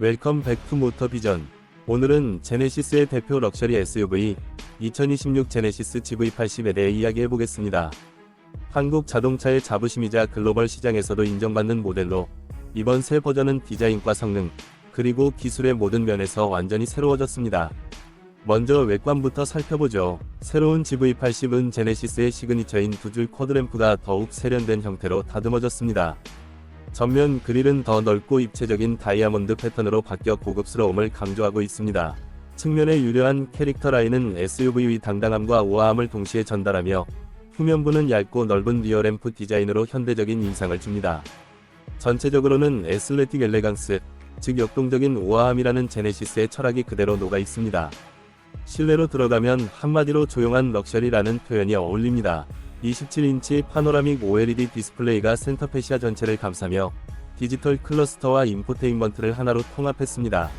웰컴 백투 모터 비전. 오늘은 제네시스의 대표 럭셔리 SUV 2026 제네시스 GV80에 대해 이야기해 보겠습니다. 한국 자동차의 자부심이자 글로벌 시장에서도 인정받는 모델로 이번 새 버전은 디자인과 성능, 그리고 기술의 모든 면에서 완전히 새로워졌습니다. 먼저 외관부터 살펴보죠. 새로운 GV80은 제네시스의 시그니처인 두 줄 쿼드램프가 더욱 세련된 형태로 다듬어졌습니다. 전면 그릴은 더 넓고 입체적인 다이아몬드 패턴으로 바뀌어 고급스러움을 강조하고 있습니다. 측면의 유려한 캐릭터 라인은 SUV의 당당함과 우아함을 동시에 전달하며 후면부는 얇고 넓은 리어램프 디자인으로 현대적인 인상을 줍니다. 전체적으로는 에슬레틱 엘레강스, 즉 역동적인 우아함이라는 제네시스의 철학이 그대로 녹아 있습니다. 실내로 들어가면 한마디로 조용한 럭셔리라는 표현이 어울립니다. 27인치 파노라믹 OLED 디스플레이가 센터 페시아 전체를 감싸며 디지털 클러스터와 인포테인먼트를 하나로 통합했습니다.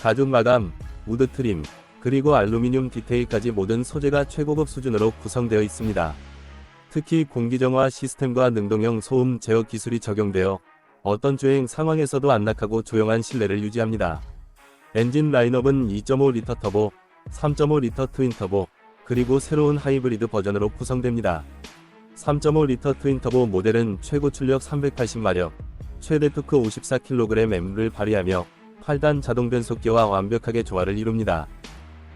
가죽 마감, 우드 트림, 그리고 알루미늄 디테일까지 모든 소재가 최고급 수준으로 구성되어 있습니다. 특히 공기정화 시스템과 능동형 소음 제어 기술이 적용되어 어떤 주행 상황에서도 안락하고 조용한 실내를 유지합니다. 엔진 라인업은 2.5리터 터보, 3.5리터 트윈 터보, 그리고 새로운 하이브리드 버전으로 구성됩니다. 3.5리터 트윈터보 모델은 최고 출력 380마력, 최대 토크 54kgm를 발휘하며 8단 자동 변속기와 완벽하게 조화를 이룹니다.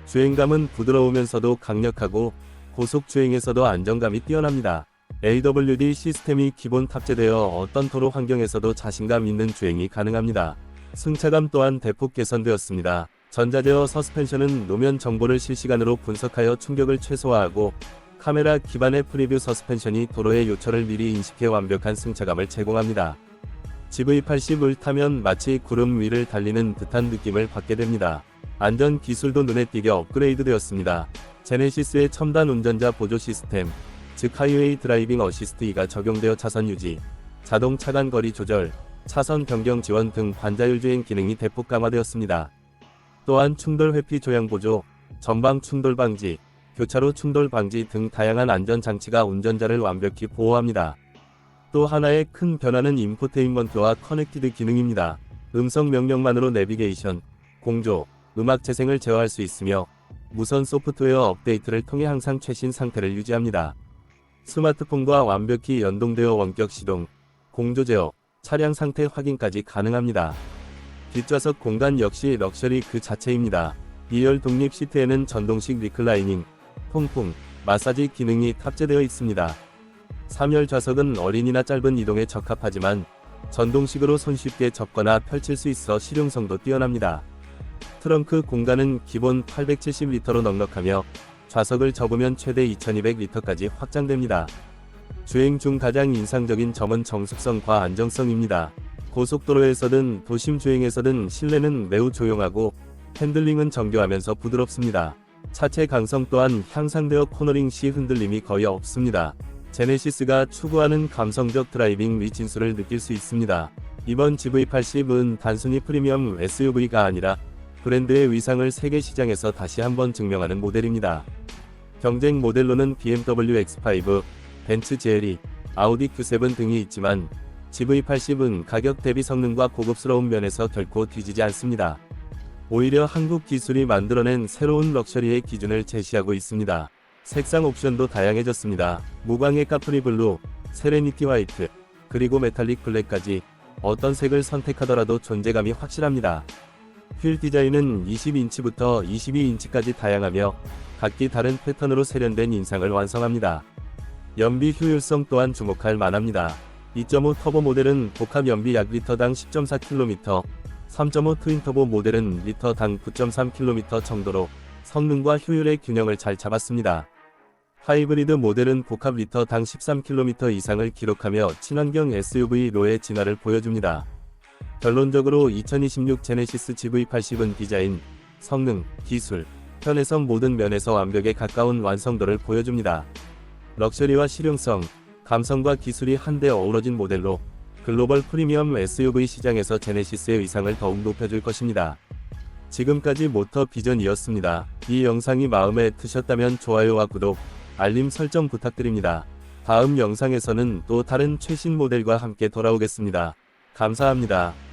주행감은 부드러우면서도 강력하고 고속 주행에서도 안정감이 뛰어납니다. AWD 시스템이 기본 탑재되어 어떤 도로 환경에서도 자신감 있는 주행이 가능합니다. 승차감 또한 대폭 개선되었습니다. 전자제어 서스펜션은 노면 정보를 실시간으로 분석하여 충격을 최소화하고 카메라 기반의 프리뷰 서스펜션이 도로의 요철을 미리 인식해 완벽한 승차감을 제공합니다. GV80을 타면 마치 구름 위를 달리는 듯한 느낌을 받게 됩니다. 안전 기술도 눈에 띄게 업그레이드 되었습니다. 제네시스의 첨단 운전자 보조 시스템, 즉 하이웨이 드라이빙 어시스트 2가 적용되어 차선 유지, 자동 차간 거리 조절, 차선 변경 지원 등 반자율 주행 기능이 대폭 강화되었습니다. 또한 충돌 회피 조향 보조, 전방 충돌 방지, 교차로 충돌 방지 등 다양한 안전 장치가 운전자를 완벽히 보호합니다. 또 하나의 큰 변화는 인포테인먼트와 커넥티드 기능입니다. 음성 명령만으로 내비게이션, 공조, 음악 재생을 제어할 수 있으며 무선 소프트웨어 업데이트를 통해 항상 최신 상태를 유지합니다. 스마트폰과 완벽히 연동되어 원격 시동, 공조 제어, 차량 상태 확인까지 가능합니다. 뒷좌석 공간 역시 럭셔리 그 자체입니다. 2열 독립 시트에는 전동식 리클라이닝, 통풍, 마사지 기능이 탑재되어 있습니다. 3열 좌석은 어린이나 짧은 이동에 적합하지만 전동식으로 손쉽게 접거나 펼칠 수 있어 실용성도 뛰어납니다. 트렁크 공간은 기본 870리터로 넉넉하며 좌석을 접으면 최대 2200리터까지 확장됩니다. 주행 중 가장 인상적인 점은 정숙성과 안정성입니다. 고속도로에서든 도심 주행에서든 실내는 매우 조용하고 핸들링은 정교하면서 부드럽습니다. 차체 강성 또한 향상되어 코너링 시 흔들림이 거의 없습니다. 제네시스가 추구하는 감성적 드라이빙 리진수를 느낄 수 있습니다. 이번 GV80은 단순히 프리미엄 SUV가 아니라 브랜드의 위상을 세계 시장에서 다시 한번 증명하는 모델입니다. 경쟁 모델로는 BMW X5, 벤츠 GLE, 아우디 Q7 등이 있지만 GV80은 가격 대비 성능과 고급스러운 면에서 결코 뒤지지 않습니다. 오히려 한국 기술이 만들어낸 새로운 럭셔리의 기준을 제시하고 있습니다. 색상 옵션도 다양해졌습니다. 무광의 카프리 블루, 세레니티 화이트, 그리고 메탈릭 블랙까지 어떤 색을 선택하더라도 존재감이 확실합니다. 휠 디자인은 20인치부터 22인치까지 다양하며 각기 다른 패턴으로 세련된 인상을 완성합니다. 연비 효율성 또한 주목할 만합니다. 2.5 터보 모델은 복합 연비 약 리터당 10.4km, 3.5 트윈 터보 모델은 리터당 9.3km 정도로 성능과 효율의 균형을 잘 잡았습니다. 하이브리드 모델은 복합 리터당 13km 이상을 기록하며 친환경 SUV로의 진화를 보여줍니다. 결론적으로 2026 제네시스 GV80은 디자인, 성능, 기술, 편의성 모든 면에서 완벽에 가까운 완성도를 보여줍니다. 럭셔리와 실용성, 감성과 기술이 한데 어우러진 모델로 글로벌 프리미엄 SUV 시장에서 제네시스의 위상을 더욱 높여줄 것입니다. 지금까지 모터 비전이었습니다. 이 영상이 마음에 드셨다면 좋아요와 구독, 알림 설정 부탁드립니다. 다음 영상에서는 또 다른 최신 모델과 함께 돌아오겠습니다. 감사합니다.